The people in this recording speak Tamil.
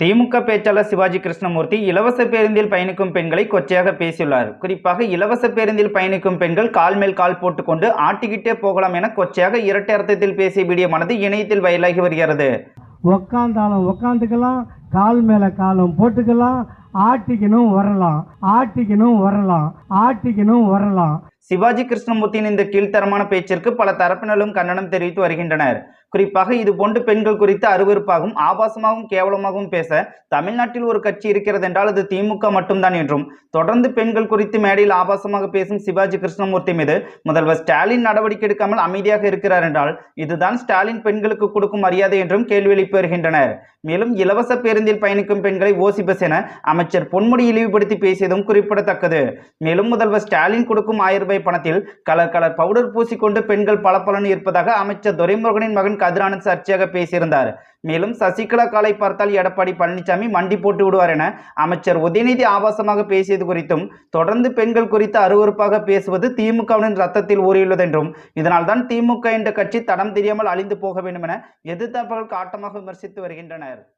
திமுக பேச்சாளர் சிவாஜி கிருஷ்ணமூர்த்தி இலவச பேருந்தில் பயணிக்கும் பெண்களை கொச்சையாக பேசியுள்ளார். குறிப்பாக இலவச பேருந்தில் பயணிக்கும் பெண்கள் கால் மேல் கால் போட்டுக்கொண்டு ஆட்டிக்கிட்டே போகலாம் என கொச்சையாக இரட்டை அர்த்தத்தில் பேசிய வீடியோவானது இணையத்தில் வயலாகி வருகிறது. உக்காந்தாலும் உக்காந்துக்கலாம் கால் மேலே காலம் போட்டுக்கலாம் ஆட்டிக்கணும் வரலாம் ஆட்டிக்கணும் வரலாம் ஆட்டிக்கணும் வரலாம். சிவாஜி கிருஷ்ணமூர்த்தியின் இந்த கீழ்த்தரமான பேச்சிற்கு பல தரப்பினரும் கண்டனம் தெரிவித்து வருகின்றனர். குறிப்பாக இது போன்று பெண்கள் குறித்து அருவருப்பாகவும் ஆபாசமாகவும் கேவலமாகவும் பேச தமிழ்நாட்டில் ஒரு கட்சி இருக்கிறது என்றால் அது திமுக மட்டும்தான் என்றும் தொடர்ந்து பெண்கள் குறித்து மேடையில் ஆபாசமாக பேசும் சிவாஜி கிருஷ்ணமூர்த்தி மீது முதல்வர் ஸ்டாலின் நடவடிக்கை எடுக்காமல் அமைதியாக இருக்கிறார் என்றால் இதுதான் ஸ்டாலின் பெண்களுக்கு கொடுக்கும் மரியாதை என்றும் கேள்வி எழுப்பி வருகின்றனர். மேலும் இலவச பேருந்தில் பயணிக்கும் பெண்களை ஓசி பஸ் என அமைச்சர் பொன்முடி இழிவுபடுத்தி பேசியதும் குறிப்பிடத்தக்கது. மேலும் முதல்வர் ஸ்டாலின் கொடுக்கும் ஆயிரம் ரூபாய் பணத்தில் கலர் கலர் பவுடர் பூசிக்கொண்டு பெண்கள் பளபளன்னு இருப்பதாக அமைச்சர் துரைமுருகனின் மகன் கதிரானந்த் சர்ச்சையாக பேசியிருந்தார். மேலும் சசிகலா காலை பார்த்தால் எடப்பாடி பழனிசாமி மண்டி போட்டு விடுவார் என அமைச்சர் உதயநிதி ஆபாசமாக பேசியது குறித்தும் தொடர்ந்து பெண்கள் குறித்து அருவருப்பாக பேசுவது திமுகவின் ரத்தத்தில் ஊறியுள்ளது என்றும் இதனால்தான் திமுக என்ற கட்சி தடம் தெரியாமல் அழிந்து போக வேண்டும் என எதிர்த்தரப்புகள் காட்டமாக விமர்சித்து வருகின்றனர்.